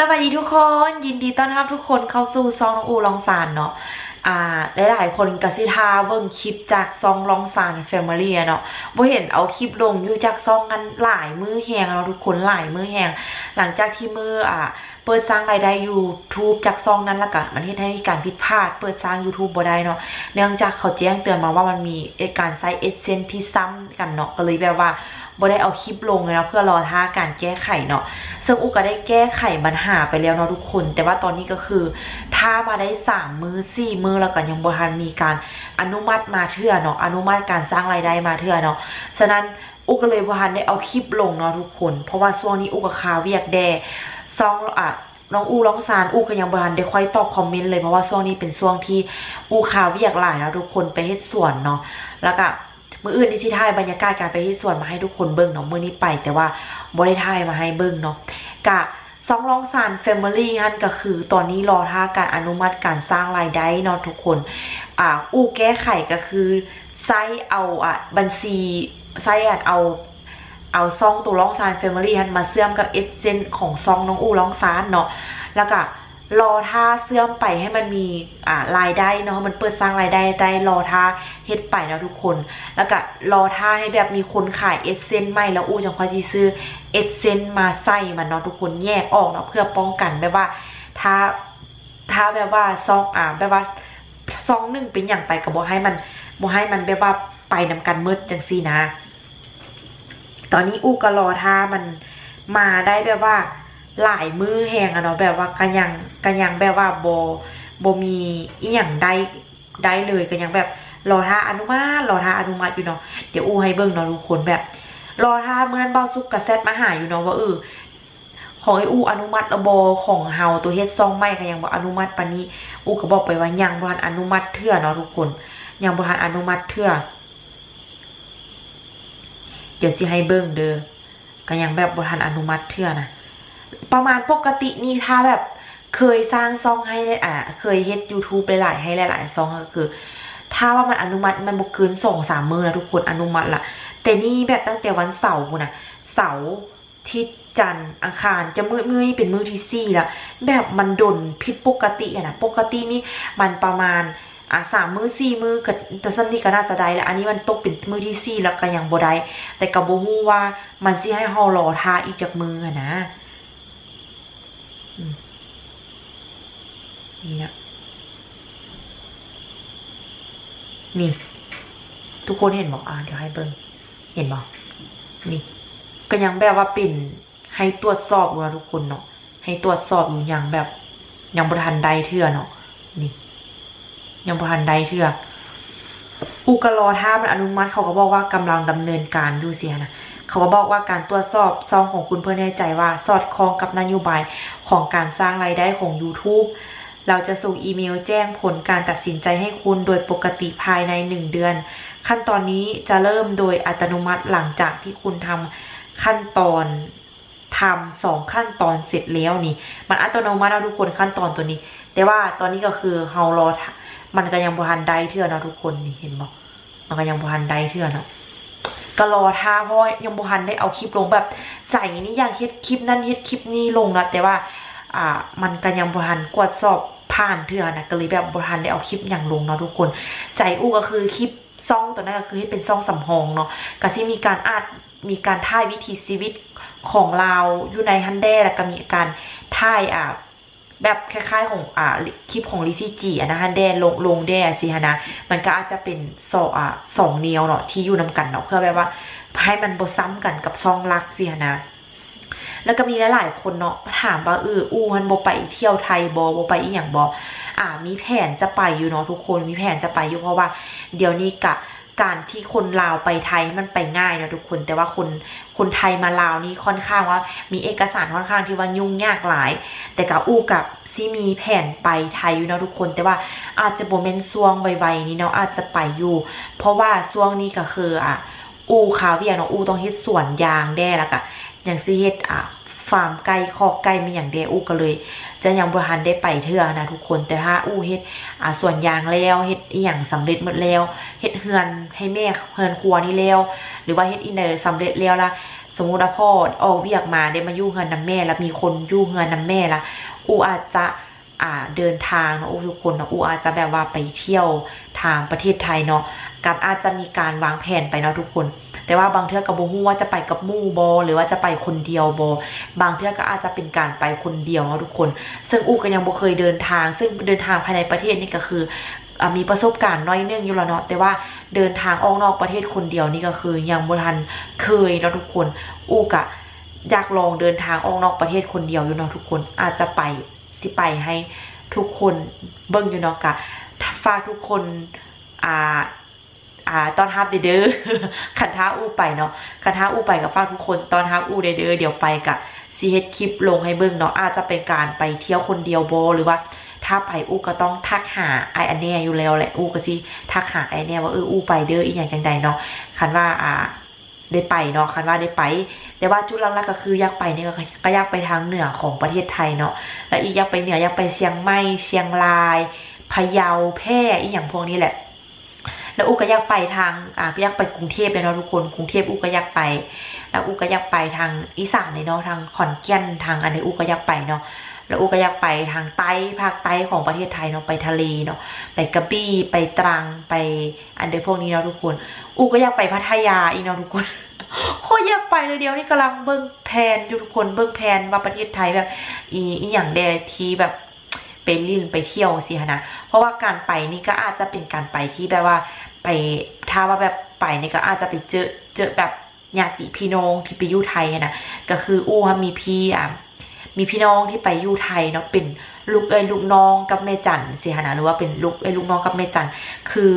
สวัสดีทุกคนยินดีต้อนรับทุกคนเข้าสู่ซองน้องอูลองซานเนาะอ่าหลายๆคนกสิทาเบิ่งคลิปจากซองลองซานแฟมิลี่เนาะบ่เห็นเอาคลิปลงอยู่จากซองกันหลายมือแหงแล้วทุกคนหลายมือแหงหลังจากที่มืออ่าเปิดสร้างรายได้ YouTube จากซองนั้นล้วก็มันเฮ็ดให้มีการผิดพลาดเปิดสร้าง YouTube บ่ได้เนาะเนื่องจากเขาแจ้งเตือนมาว่ามันมีการใช้เอเซนที่ซ้ำกันเนาะก็เลยแบบว่าบ่ได้เอาคลิปลงเลยนะเพื่อรอท่าการแก้ไขเนาะ ซึ่งอุก็ได้แก้ไขปัญหาไปแล้วเนาะทุกคน แต่ว่าตอนนี้ก็คือ ถ้ามาได้สามมือสี่มือแล้วก็ยังบทันมีการอนุมัติมาเทื่อเนาะอนุมัติการสร้างรายได้มาเทื่อเนาะฉะนั้นอุก็เลยบทันได้เอาคลิปลงเนาะทุกคน เพราะว่าช่วงนี้อุก็คาเวียกแดซองอะน้องอูร้องซานอูก็ยังบ่ทันได้ค่อยตอบคอมเมนต์เลยเพราะว่าช่วงนี้เป็นช่วงที่อูคาเวียกหลายแล้วทุกคนไปเฮ็ดสวนเนาะแล้วก็ มื้ออื่นที่สิถ่ายบรรยากาศการไปเฮ็ดสวนมาให้ทุกคนเบิ่งเนาะมื้อนี้ไป แต่ว่าบ่ได้ถ่ายมาให้เบิ่งเนาะกะซองรองซานแฟมิลี่ฮันก็คือตอนนี้รอท่าการอนุมัติการสร้างรายได้เนาะทุกคนอ่าอูแก้ไขก็คือไส้เอาอะบัญชีไส้อะเอาเอาซองตัวร้องซานแฟมิลี่ฮันมาเชื่อมกับเอเจนต์ของซองน้องอูร้องซานเนาะแล้วก็ รอท่าเชื่อมไปให้มันมีอ่ารายได้เนาะมันเปิดสร้างรายได้ได้รอท่าเฮ็ดไปนะทุกคน แล้วก็รอท่าให้แบบมีคนขายเอเซนต์ใหม่แล้วอูจังค่อยสิซื้อเอเซนต์มาใส่มันเนาะทุกคนแยกออกเนาะเพื่อป้องกันแบบว่าถ้าถ้าแบบว่าซองอ่าแบบว่าซองหนึ่งเป็นอย่างไปก็บ่ให้มันโบให้มันแบบว่าไปนำกันมืดจังซี่นะ ตอนนี้อูก็รอท่ามันมาได้แบบว่า หลายมือแหงอะเนาะแบบว่ากันยังกันยังแบบว่าโบโบมีอีหยังได้ได้เลยกันยังแบบรอท่าอนุมัติรอท่าอนุมัติอยู่เนาะเดี๋ยวอูให้เบิ่งเนาะทุกคนแบบ รอท่าเมื่อนั้นเบาซุกกับแซดมาหาอยู่เนาะว่าเออของไออูอนุมัติระบอของเฮาตัวเฮ็ดซองไม่ก็ยังบ่อนุมัติปานี้ อูก็บอกไปว่ายังบ่ทันอนุมัติเทื่อเนาะทุกคน ยังบ่ทันอนุมัติเทื่อเดี๋ยวสิให้เบิ่งเด้อก็ยังแบบบ่ทันอนุมัติเทื่อนะ ประมาณปกตินี่ถ้าแบบเคยสร้างซองให้อะเคยเฮ็ด YouTube หลายๆให้หลายๆซองก็คือ ถ้าว่ามันอนุมัติมันบ่เกินสองสามมือนะทุกคนอนุมัติละแต่นี่แบบตั้งแต่วันเสาร์นะเสาร์ที่จันทร์อังคารจะมือมือนี้เป็นมือที่สี่ล้วแบบมันดนผิดปกติอะนะปกตินี่มันประมาณอะสามมือสี่มือก็แต่สั้นนี่ก็น่าจะได้แล้วอันนี้มันตกเป็นมือที่สี่แล้วก็ยังบ่ได้แต่ก็บ่ฮู้ว่ามันสิให้เฮารอท่าอีกจากมืออะนะ อืมนี่นะนี่ ทุกคนเห็นบอกอะเดี๋ยวให้เบิ่งเห็นบอกนี่ ก็ยังแบบว่าปิ่นให้ตรวจสอบอยู่นะทุกคนเนาะให้ตรวจสอบอยู่อย่างแบบ ยังบ่ทันได้เทื่อเนาะนี่ ยังบ่ทันได้เทื่ออูกรอถ้ามันอนุมัติเขาก็บอกว่ากำลังดำเนินการอยู่เสียนะเขาก็บอกว่าการตรวจสอบซองของคุณเพื่อแน่ใจว่า สอดคล้องกับนโยบาย ของการสร้างรายได้ของ YouTube เราจะส่งอีเมลแจ้งผลการตัดสินใจให้คุณโดยปกติภายใน 1 เดือน ขั้นตอนนี้จะเริ่มโดยอัตโนมัติหลังจากที่คุณทำขั้นตอนทำสองขั้นตอนเสร็จแล้วนี่ มันอัตโนมัติแล้วทุกคนขั้นตอนตัวนี้ แต่ว่าตอนนี้ก็คือเฮารอมันก็ยังบ่ทันได้เทื่อนะทุกคนนี่เห็นบ่มันก็ยังบ่ทันได้เทื่อนะ ก็รอท่าเพราะว่ายังบ่ทันได้เอาคลิปลงแบบใจนี่อยากเฮ็ดคลิปนั้นเฮ็ดคลิปนี้ลงนะแต่ว่าอ่ามันก็ยังบ่ทันกวดสอบผ่านเทื่อนะก็เลยแบบบ่ทันได้เอาคลิปอย่างลงเนาะทุกคน ใจอู้ก็คือคลิปซ่องตัวนั้นก็คือให้เป็นซ่องสำรองเนาะก็สิมีการอาดมีการถ่ายวิถีชีวิตของเราอยู่ในฮันแดแล้วก็มีการถ่ายอ่า แบบคล้ายๆของอ่าคลิปของลิซี่จีอะนะฮันแดลงลงแดสิฮะนะมันก็อาจจะเป็นสองอ่าสองแนวเนาะที่อยู่นำกันเนาะเพื่อแบบว่าให้มันบซ้ำกันกับซองรักสิฮะนะแล้วก็มีหลายๆคนเนาะถามว่าเอออู้ฮันบ่ไปเที่ยวไทยบ่บ่ไปอีหยังบ่อ่ามีแผนจะไปอยู่เนาะทุกคนมีแผนจะไปอยู่เพราะว่า เดี๋ยวนี้กะการที่คนลาวไปไทยมันไปง่ายนะทุกคน แต่ว่าคนคนไทยมาลาวนี่ค่อนข้างว่า มีเอกสารค่อนข้างที่ว่ายุ่งยากหลาย แต่กับอู้กับ ซีมีแผนไปไทยอยู่เนาะทุกคน แต่ว่าอาจจะโบเมนช่วงไวๆนี้เนาะอาจจะไปอยู่ เพราะว่าช่วงนี้ก็คืออะอูคาวเวียเนาะอูต้องเฮ็ดสวนยางแด้แล้วก็อย่างซีเฮ็ดอะฟาร์มไก่คอกไก่มีอย่างเดียวอูก็เลย จะยังบ่ทันได้ไปเทื่อนะทุกคนแต่ถ้าอู้เฮ็ดอ่าส่วนยางแล้วเฮ็ดอีหยังสำเร็จหมดแล้วเฮ็ดเฮือนให้แม่เฮือนครัวนี่แล้ว หรือว่าเฮ็ดอินเดอร์สำเร็จแล้วละสมมุติว่าพ่อออกเวียกมาได้มายู่เฮือนนํแม่ แล้วมีคนยู่เฮือนนํแม่ละ อูอาจจะอ่าเดินทางเนาะอูทุกคนเนาะอูอาจจะแบบว่าไปเที่ยวทางประเทศไทยเนาะกับอาจจะมีการวางแผนไปเนาะทุกคน แต่ว่าบางเทื่อก็บ่ฮู้ว่าจะไปกับมู่บ่หรือว่าจะไปคนเดียวบ่บางเทื่อก็อาจจะเป็นการไปคนเดียวเนาะทุกคน ซึ่งอูก็ยังบ่เคยเดินทาง ซึ่งเดินทางภายในประเทศนี่ก็คือมีประสบการณ์น้อยเนื่องอยู่แล้วเนาะแต่ว่าเดินทางออกนอกประเทศคนเดียวนี่ก็คือยังบ่ทันเคยเนาะทุกคนอูกะ อยากลองเดินทางออกนอกประเทศคนเดียวอยู่เนาะทุกคนอาจจะไปสิไปให้ทุกคนเบิ่งอยู่เนาะกะฝากทุกคนอ่าอ่าตอนฮับเด้อเด้อคันท้าอู้ไปเนาะคันท้าอู้ไปกับฝากทุกคนตอนฮับอู้เด้อเดี๋ยวไปกะซีเฮ็ดคลิปลงให้เบิ่งเนาะอาจจะเป็นการไปเที่ยวคนเดียวโบหรือว่าถ้าไปอู้ก็ต้องทักหาไออันเนียอยู่แล้วแหละอู้ก็สิทักหาไอเนียว่าเอออู้ไปเด้ออีหยังจังใดเนาะคันว่าอ่า ได้ไปเนาะคันว่าได้ไป แต่ว่าจุดหลักๆก็คืออยากไปนี่ก็ก็อยากไปทางเหนือของประเทศไทยเนาะแล้วอีกอยากไปเหนืออยากไปเชียงใหม่เชียงรายพะเยาแพร่อีอย่างพวกนี้แหละ แล้วอูก็อยากไปทางอ่าก็อยากไปกรุงเทพเลยเนาะทุกคนกรุงเทพอูก็อยากไป แล้วอูก็อยากไปทางอีสานเลยเนาะทางขอนแก่นทางอันนี้อูก็อยากไปเนาะ แล้วอูก็อยากไปทางใต้ภาคใต้ของประเทศไทยเนาะไปทะเลเนาะไปกระบี่ไปตรังไปอันเดอร์พวกนี้เนาะทุกคน อูก็อยากไปพัทยาอีกเนาะทุกคนโคตรอยากไปเลยเดียวนี่กำลังเบิ่งแผนอยู่ทุกคนเบิ่งแผนว่าประเทศไทยแบบ อีอีอย่างแดทีแบบไปลิ่นไปเที่ยวสิฮะนะเพราะว่าการไปนี่ก็อาจจะเป็นการไปที่แบบว่า ไปถ้าว่าแบบไปนี่ก็อาจจะไปเจอเจอแบบญาติพี่น้องที่ไปอยู่ไทยนะก็คืออู้มีพี่อะ มีพี่น้องที่ไปอยู่ไทยเนาะเป็นลูกเอ้ยลูกน้องกับแม่จันสิฮะนะหรือว่าเป็นลูกเอ้ยลูกน้องกับแม่จันคือ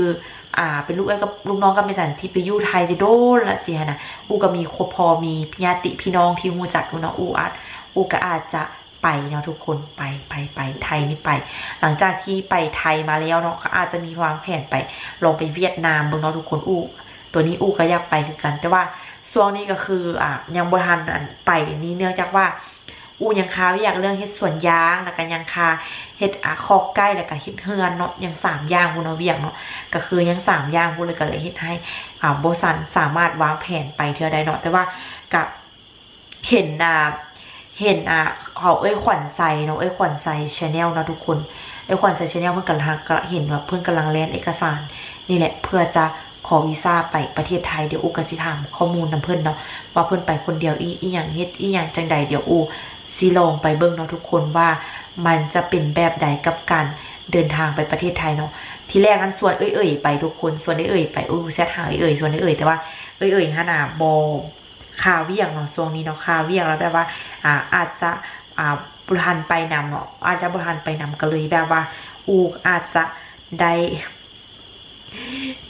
อ่าเป็นลูกเอ้ยกับลูกน้องกับแม่จันที่ไปอยู่ไทยจะโดนละสิฮะนะอูก็มีครอบพอมีญาติพี่น้องที่หูจักอูเนาะอูอาจอูก็อาจจะไปเนาะทุกคนไปไปไปไทยนี่ไป หลังจากที่ไปไทยมาแล้วเนาะก็อาจจะมีวางแผนไปลงไปเวียดนามเบิ่งเนาะทุกคนอูตัวนี้อูก็อยากไปคือกัน แต่ว่าช่วงนี้ก็คืออ่ายังบ่ทันอันไปนี่เนื่องจากว่า อูยังคาวิอยากเรื่องเฮ็ดสวนยางแล้วก็ยังคาเฮ็ดอาคอกใกล้แล้วก็เฮ็ดเฮือนเนาะยังสามอย่างพูนเนาะเวียกเนาะก็คือยังสามอย่างพูเลยก็เลยเฮ็ดให้อ่าโบซันสามารถวางแผนไปเทื่อใดเนาะแต่ว่ากับเห็นอ่าเห็นอ่าเขาเอ้ยขวัญใสเนาะเอ้ยขวัญใสชาแนลเนาะทุกคนเอ้ยขวัญใสชาแนลเพิ่อนกำลังเห็นว่าเพิ่อนกำลังแลนเอกสารนี่แหละเพื่อจะขอวีซ่าไปประเทศไทยเดี๋ยวอูก็สิถามข้อมูลนำเพิ่อนเนาะว่าเพิ่อนไปคนเดียวอีอีหยังเฮ็ดอีหยังจังใดเดี๋ยวอู ซีลองไปเบิ่งเนาะทุกคนว่ามันจะเป็นแบบใดกับการเดินทางไปประเทศไทยเนาะทีแรกอันส่วนเอ่ยๆไปทุกคนส่วนเอ่ยๆไปอู้แซดหาเอ่ยๆส่วนเอ่ยๆแต่ว่าเอ่ยๆฮะนาบอคาเวียงเนาะช่วงนี้เนาะคาเวียงแล้วแบบว่าอ่าอาจจะอ่าบุทันไปนำเนาะอาจจะบุทันไปนำก็เลยแบบว่า อูอาจจะได้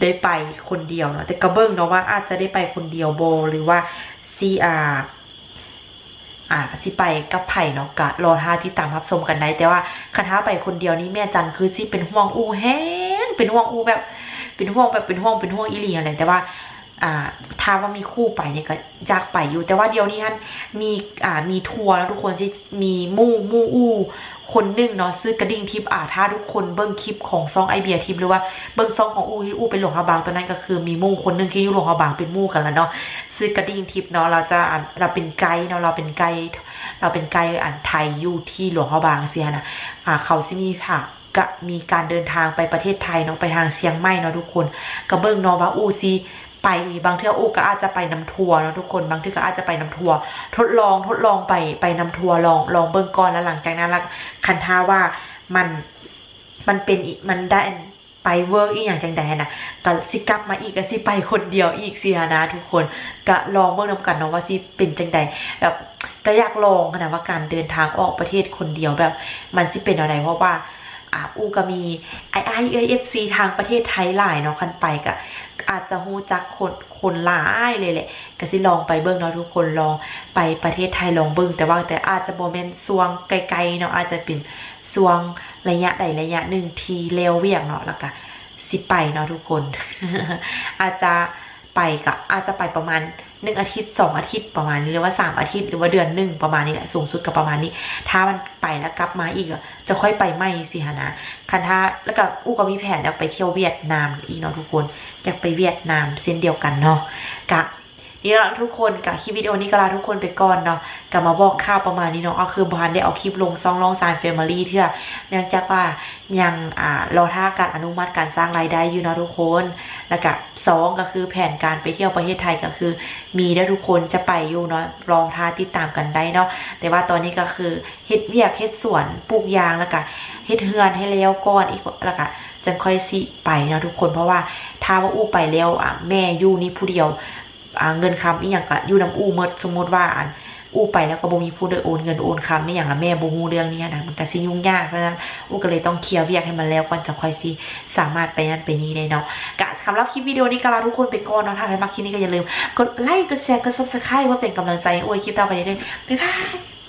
ได้ไปคนเดียวเนาะแต่กระเบิ้งเนาะว่าอาจจะได้ไปคนเดียวโบหรือว่าซีอา อ่าสิไปกับไผ่เนาะกะรอท่าที่ตามรับชมกันได้ แต่ว่าคันท้าไปคนเดียวนี่แม่จันคือสิเป็นห่วงอูแห้งเป็นห่วงอูแบบ เป็นห่วงแบบเป็นห่วงเป็นห่วงอีหลีอะไรแต่ว่าอ่าถ้าว่ามีคู่ไปเนี่ยก็อยากไปอยู่ แต่ว่าเดี๋ยวนี้ท่านมีอ่ามีทัวร์แล้วทุกคนสิมีมู่มู่อู้ คนหนึ่งเนาะซื้อกระดิ่งทิปอ่าถ้าทุกคนเบิ้งคลิปของซองไอเบียทิปหรือว่าเบิ้งซองของอูที่อู้ไปหลวงพระบางตอนนั้นก็คือมีมู่คนหนึ่งที่อยู่หลวงพระบางเป็นมู่กันแล้วเนาะซื้อกระดิ่งทิปเนาะเราจะเราเป็นไกด์เนาะเราเป็นไกด์เราเป็นไกด์อ่านไทยอยู่ที่หลวงพระบางเสียนะอ่าเขาซิมีค่ะก็มีการเดินทางไปประเทศไทยเนาะไปทางเชียงใหม่เนาะทุกคนก็เบิ้งเนาะว่าอูซี ไปบางเที่ยวอูก็อาจจะไปนำทัวร์นะทุกคนบางที่ก็อาจจะไปนำทัวร์ทดลองทดลองไปไปนำทัวร์ลองลองเบิ่งก่อนแล้วหลังจากนั้นละคันท่าว่ามันมันเป็นอีกมันได้ไปเวิร์กอีกอย่างจังใดนะก็สิกลับมาอีกก็สิไปคนเดียวอีกเสียนะทุกคนก็ลองเบิ่งนำกันเนาะว่าสิเป็นจังใดแบบก็อยากลองนะว่าการเดินทางออกประเทศคนเดียวแบบ มันสิเป็นอะไรเพราะว่า อ่าอูก็มีไอไอเอฟซีทางประเทศไทยหลายเนาะคันไปก็อาจจะฮู้จักคนคนหลายเลยแหละก็สิลองไปเบิ่งเนาะทุกคนลองไปประเทศไทยลองเบิ่งแต่ว่าแต่อาจจะบ่แม่นช่วงไกลๆเนาะอาจจะเป็นช่วงระยะใดระยะหนึ่งทีเร็วเวียงเนาะแล้วก็สิไปเนาะทุกคน อาจจะ ไปกับอาจจะไปประมาณหนึ่งอาทิตย์สองอาทิตย์ประมาณนี้หรือว่าสามอาทิตย์หรือว่าเดือนหนึ่งประมาณนี้แหละสูงสุดกับประมาณนี้ ถ้ามันไปแล้วกลับมาอีกอะจะค่อยไปไม่สิฮะนะคันถ้าแล้วก็อู้ก็มีแผนอยากไปเที่ยวเวียดนามอีกเนาะทุกคนอยากไปเวียดนามเส้นเดียวกันเนาะกะนี่ละทุกคนกับคลิปวิดีโอนี้ก็ลาทุกคนไปก่อนเนาะกลับมาบอกข่าวประมาณนี้เนาะก็คือบานได้เอาคลิปลงซองลองซานเฟมิลี่เพื่อเนื่องจากว่ายังอ่ารอท่าการอนุมัติการสร้างรายได้อยู่เนาะทุกคน แล้วก็สองก็คือแผนการไปเที่ยวประเทศไทยก็คือ มีได้ทุกคนจะไปอยู่เนาะลองท่าติดตามกันได้เนาะแต่ว่าตอนนี้ก็คือเฮ็ดเวียกเฮ็ดสวนปลูกยางแล้วก็เฮ็ดเฮือนให้แล้วก่อนอีกแล้วก็จังค่อยสิไปเนาะทุกคนเพราะว่าถ้าว่าอู้ไปแล้วอะแม่อยู่นี่ผู้เดียวอ่าเงินคำอีหยังก็อยู่นำอู้หมดสมมติว่าอัน อู้ไปแล้วก็บ่มีผู้ใดโอนเงินโอนคำนี่อย่างละแม่บ่ฮู้เรื่องนี้นะมันก็สิยุ่งยากเพราะฉะนั้นอู้ก็เลยต้องเคลียร์เวียกให้มันแล้วก่อนจะค่อยสิสามารถไปนั่นไปนี้ได้เนาะกะสำหรับคลิปวิดีโอนี้ก็ลาทุกคนไปก่อนเนาะถ้าใครมาคลิปนี้ก็อย่าลืมกดไลค์กดแชร์กด Subscribe เพื่อเป็นกำลังใจให้อู้คลิปต่อไปได้ด้วยบ๊ายบาย